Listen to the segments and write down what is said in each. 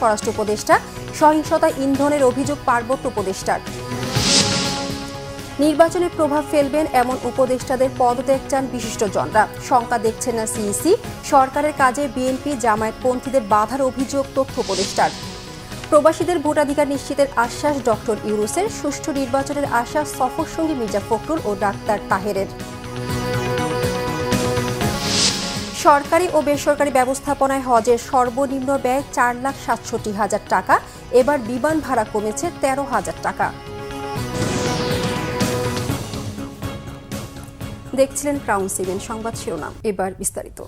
স্বরাষ্ট্র উপদেষ্টা, সহিংসতা ইন্ধনের অভিযোগ পার্বত্য উপদেষ্টার। নির্বাচনে প্রভাব ফেলবেন এমন উপদেষ্টাদের পদত্যাগ চান বিশিষ্টজনরা। শঙ্কা দেখছেন না সিইসি, সরকারের কাজে বিএনপি জামায়াতপন্থীদের বাধার অভিযোগ তথ্য উপদেষ্টার। প্রবাসীদের ভোটাধিকার নিশ্চিতের আশ্বাস ডক্টর ইউরুসের সুষ্ঠু নির্বাচনের আশ্বাস সফর সঙ্গী মির্জা ফখরুল ও ডাক্তার তাহেরের। সরকারি ও বেসরকারি ব্যবস্থাপনায় হজের সর্বনিম্ন ব্যয় চার লাখ সাতষট্টি হাজার টাকা। এবার বিমান ভাড়া কমেছে তেরো হাজার টাকা। দেখছিলেন ক্রাউন সিভেন সংবাদ শিরোনাম। এবার বিস্তারিত।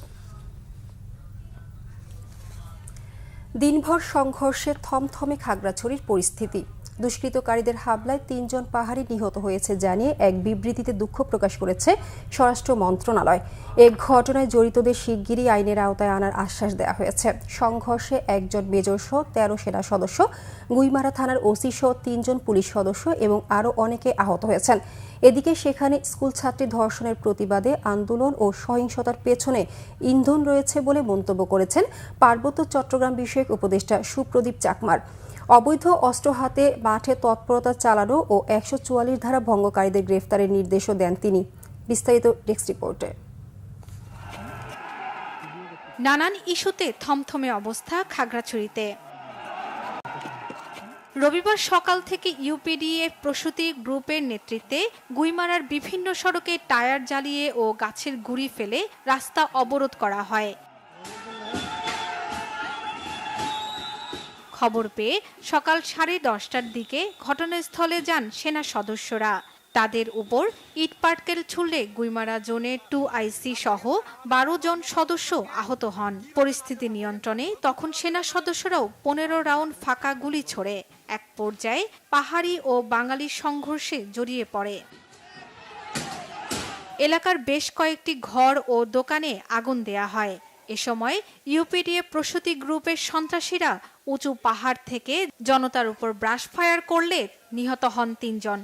দিনভর সংঘর্ষে থমথমে খাগড়াছড়ির পরিস্থিতি। দুষ্কৃতকারীদের হামলায় তিনজন পাহাড়ি নিহত হয়েছে জানিয়ে এক বিবৃতিতে দুঃখ প্রকাশ করেছে স্বরাষ্ট্র মন্ত্রণালয়। এ ঘটনায় জড়িতদের শিগগিরই আইনের আওতায় আনার আশ্বাস দেওয়া হয়েছে। সংঘর্ষে একজন মেজর সহ তেরো সেনা সদস্য, গুইমারা থানার ওসি সহ তিনজন পুলিশ সদস্য এবং আরও অনেকে আহত হয়েছেন। এদিকে সেখানে স্কুল ছাত্রী ধর্ষণের প্রতিবাদে আন্দোলন ও সহিংসতার পেছনে ইন্ধন রয়েছে বলে মন্তব্য করেছেন পার্বত্য চট্টগ্রাম বিষয়ক উপদেষ্টা সুপ্রদীপ চাকমার। অবৈধ অস্ত্র হাতে মাঠে তৎপরতা চালানো ও একশো চুয়াল্লিশ ধারা ভঙ্গকারীদের গ্রেফতারের নির্দেশও দেন তিনি। বিস্তারিত ডেস্ক রিপোর্টে। নানান ইস্যুতে থমথমে অবস্থা খাগড়াছড়িতে। রবিবার সকাল থেকে ইউপিডিএ প্রসূতি গ্রুপের নেতৃত্বে গুইমারার বিভিন্ন সড়কে টায়ার জ্বালিয়ে ও গাছের গুড়ি ফেলে রাস্তা অবরোধ করা হয়। খবর পেয়ে সকাল সাড়ে দশটার দিকে ঘটনাস্থলে যান সেনা সদস্যরা। তাদের উপর ইটপাটকেল ছুড়লে গুইমারা জোনের টু আইসি সহ বারো জন সদস্য আহত হন। পরিস্থিতি নিয়ন্ত্রণে তখন সেনা সদস্যরাও পনেরো রাউন্ড ফাঁকা গুলি ছোড়ে। এক পর্যায়ে পাহাড়ি ও বাঙালি সংঘর্ষে জড়িয়ে পড়ে। এলাকার বেশ কয়েকটি ঘর ও দোকানে আগুন দেয়া হয়। এ সময় ইউপিডিএ প্রসূতি গ্রুপের সন্ত্রাসীরা উঁচু পাহাড় থেকে জনতার উপর ব্রাশ ফায়ার করলে নিহত হন তিনজন।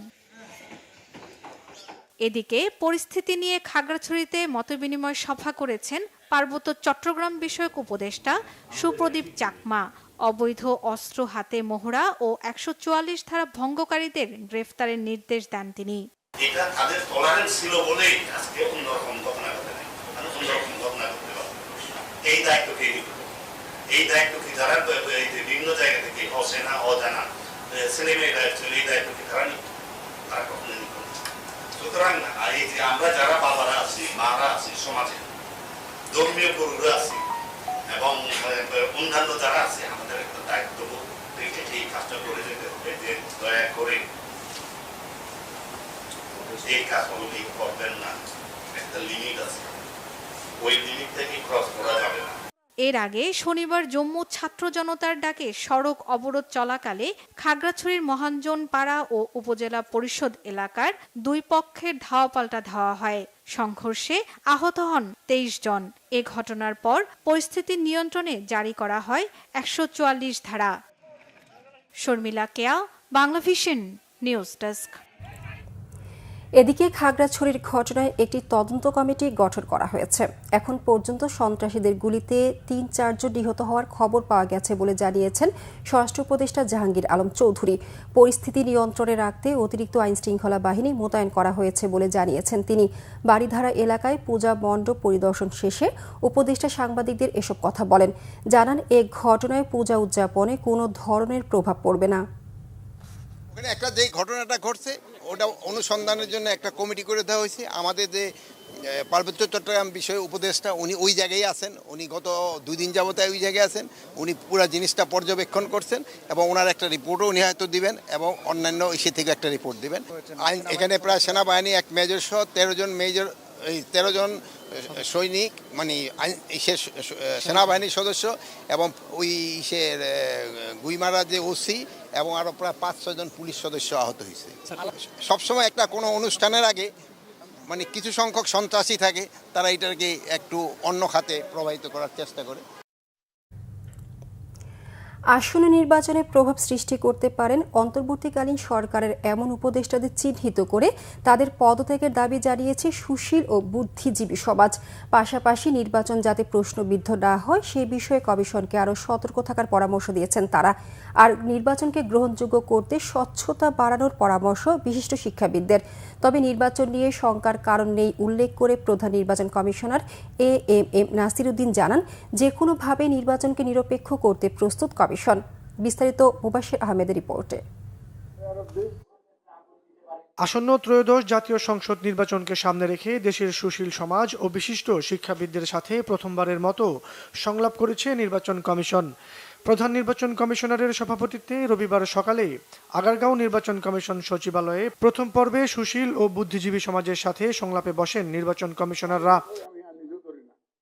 এদিকে পরিস্থিতি নিয়ে খাগড়াছড়িতে মতবিনিময় সভা করেছেন পার্বত্য চট্টগ্রাম বিষয়ক উপদেষ্টা সুপ্রদীপ চাকমা। অবৈধ অস্ত্র হাতে মোহরা ও একশো চুয়াল্লিশ ধারা ভঙ্গকারীদের গ্রেফতারের নির্দেশ দেন তিনি। এটা তাদের ছিল বলেই আজকে অন্যরকম ঘটনা ঘটে নাই মানে অন্যরকম ঘটনা ঘটতে পারে এই দায়িত্ব নিবে এই দায়িত্ব কি যারা বিভিন্ন জায়গা থেকে অচেনা, অজানা ছেলেমেয়েরা অ্যাকচুয়ালি এই দায়িত্ব কি তারা নিবে তারা কখনো নিবে না। সুতরাং এই যে আমরা যারা বাবারা আছি, মারা আছি সমাজে, ধর্মীয় গুরুরা আছি, এবং অন্যান্য যারা আছে, আমাদের একটা দায়িত্ব রেখে এই কাজটা করে যেতে হবে যে দয়া করে এই কাজগুলো করবেন না। একটা লিমিট আছে। এর আগে শনিবার জম্মু ছাত্র জনতার ডাকে সড়ক অবরোধ চলাকালে খাগড়াছড়ির মহানজন পাড়া ও উপজেলা পরিষদ এলাকার দুই পক্ষের ধাওয়া পাল্টা ধাওয়া হয়। সংঘর্ষে আহত হন তেইশ জন। এ ঘটনার পর পরিস্থিতি নিয়ন্ত্রণে জারি করা হয় একশো চুয়াল্লিশ ধারা। Sharmila Keya Bangla vision news desk. এদিকে খাগড়াছড়ির ঘটনায় একটি তদন্ত কমিটি গঠন করা হয়েছে। এখন পর্যন্ত সন্ত্রাসীদের গুলিতে তিন, চারজন নিহত হওয়ার খবর পাওয়া গেছে বলে জানিয়েছেন স্বরাষ্ট্র উপদেষ্টা জাহাঙ্গীর আলম চৌধুরী। পরিস্থিতি নিয়ন্ত্রণে রাখতে অতিরিক্ত আইন শৃঙ্খলা বাহিনী মোতায়েন করা হয়েছে বলে জানিয়েছেন তিনি। বাড়িধারা এলাকায় পূজা মণ্ডপ পরিদর্শন শেষে উপদেষ্টা সাংবাদিকদের এসব কথা বলেন। জানান, এ ঘটনায় পূজা উদযাপনে কোনো ধরনের প্রভাব পড়বে না। ওখানে একটা যে ঘটনাটা ঘটছে ওটা অনুসন্ধানের জন্য একটা কমিটি করে দেওয়া হয়েছে। আমাদের যে পার্বত্য চট্টগ্রাম বিষয়ে উপদেষ্টা উনি ওই জায়গায় আছেন। উনি গত দুই দিন যাবতে ওই জায়গায় আছেন। উনি পুরো জিনিসটা পর্যবেক্ষণ করছেন এবং ওনার একটা রিপোর্টও উনি হয়তো দিবেন এবং অন্যান্য ইসে থেকে একটা রিপোর্ট দিবেন। এখানে প্রায় সেনাবাহিনী এক মেজর সহ তেরো জন মেজর এই তেরো জন সৈনিক মানে সে, স- স- সেনাবাহিনীর সদস্য এবং ওই ইসের গুইমারা যে ওসি এবং আরও প্রায় পাঁচ ছজন পুলিশ সদস্য আহত হয়েছে। সবসময় একটা কোনো অনুষ্ঠানের আগে মানে কিছু সংখ্যক সন্ত্রাসী থাকে, তারা এটাকে একটু অন্য খাতে প্রবাহিত করার চেষ্টা করে। আসন্ন নির্বাচনে প্রভাব সৃষ্টি করতে পারেন অন্তর্বর্তীকালীন সরকারের এমন উপদেষ্টাদের চিহ্নিত করে তাদের পদত্যাগের দাবি জানিয়েছে সুশীল ও বুদ্ধিজীবী সমাজ। পাশাপাশি নির্বাচন যাতে প্রশ্নবিদ্ধ না হয়, সে বিষয়ে কমিশনকে আরও সতর্ক থাকার পরামর্শ দিয়েছেন তারা। আর নির্বাচনকে গ্রহণযোগ্য করতে স্বচ্ছতা বাড়ানোর পরামর্শ বিশিষ্ট শিক্ষাবিদদের। তবে নির্বাচন নিয়ে শঙ্কার কারণ নেই উল্লেখ করে প্রধান নির্বাচন commissioner A M M Nasiruddin জানান যে কোনোভাবে নির্বাচনকে নিরপেক্ষ করতে প্রস্তুত কমিশন। বিস্তারিত মুবাশির আহমেদের রিপোর্টে। আসন্ন ত্রয়োদশ জাতীয় সংসদ নির্বাচনকে সামনে রেখে দেশের সুশীল সমাজ ও বিশিষ্ট শিক্ষাবিদদের সাথে প্রথমবারের মতো সংলাপ করেছে নির্বাচন কমিশন। প্রধান নির্বাচন কমিশনারের সভাপতিত্বে রবিবার সকালে আগারগাঁও নির্বাচন কমিশন সচিবালয়ে প্রথম পর্বে সুশীল ও বুদ্ধিজীবী সমাজের সাথে সংলাপে বসেন নির্বাচন কমিশনাররা।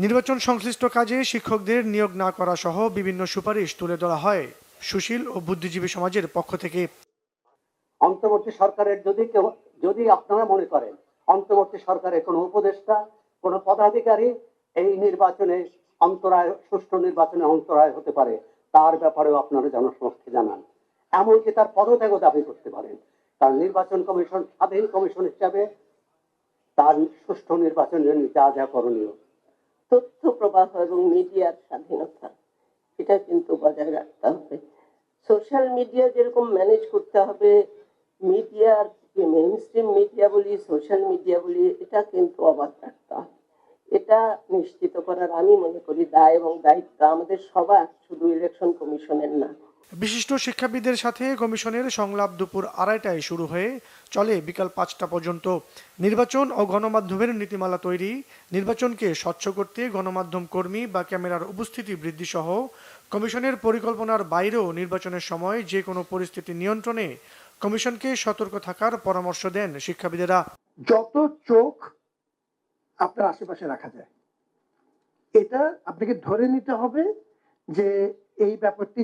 নির্বাচন সংশ্লিষ্ট কাজে শিক্ষকদের নিয়োগ না করা সহ বিভিন্ন সুপারিশ তুলে ধরা হয়, সুশীল ও বুদ্ধিজীবী সমাজের পক্ষ থেকে। অন্তর্বর্তী সরকারের যদি কেউ, যদি আপনারা মনে করেন, অন্তর্বর্তী সরকারের কোনো উপদেষ্টা, কোনো পদাধিকারী এই নির্বাচনে অন্তরায়, সুষ্ঠু নির্বাচনে অন্তরায় হতে পারে, তার ব্যাপারেও আপনারা জনসমক্ষে জানান। এমনকি তার পদত্যাগও দাবি করতে পারেন। কারণ নির্বাচন কমিশন, স্বাধীন কমিশন হিসাবে তার সুষ্ঠু নির্বাচনের যা যা করণীয়। তথ্য প্রবাহ এবং মিডিয়ার স্বাধীনতা, এটা কিন্তু বজায় রাখতে হবে। সোশ্যাল মিডিয়া যেরকম ম্যানেজ করতে হবে মিডিয়ার যে স্ট্রিম মিডিয়া বলি সোশ্যাল মিডিয়া বলি, এটা কিন্তু অবাধ রাখতে হবে। এটা নিশ্চিত করার আমি মনে করি দায় এবং দায়িত্ব আমাদের সবার, শুধু ইলেকশন কমিশনের না। বিশিষ্ট শিক্ষাবিদদের সাথে কমিশনের সংলাপ দুপুর আড়াইটায় শুরু হয়ে চলে বিকাল পাঁচটা পর্যন্ত। নির্বাচন ও গণমাধ্যমের নীতিমালা তৈরি। নির্বাচনকে স্বচ্ছ করতে গণমাধ্যম কর্মী বা ক্যামেরার উপস্থিতি বৃদ্ধি সহ কমিশনের পরিকল্পনার বাইরেও নির্বাচনের সময় যে কোনো পরিস্থিতি নিয়ন্ত্রণে কমিশনকে সতর্ক থাকার পরামর্শ দেন শিক্ষাবিদেরা। যত চোখ আপনার আশেপাশে রাখা যায়। এটা আপনাকে ধরে নিতে হবে যে এই ব্যাপারটি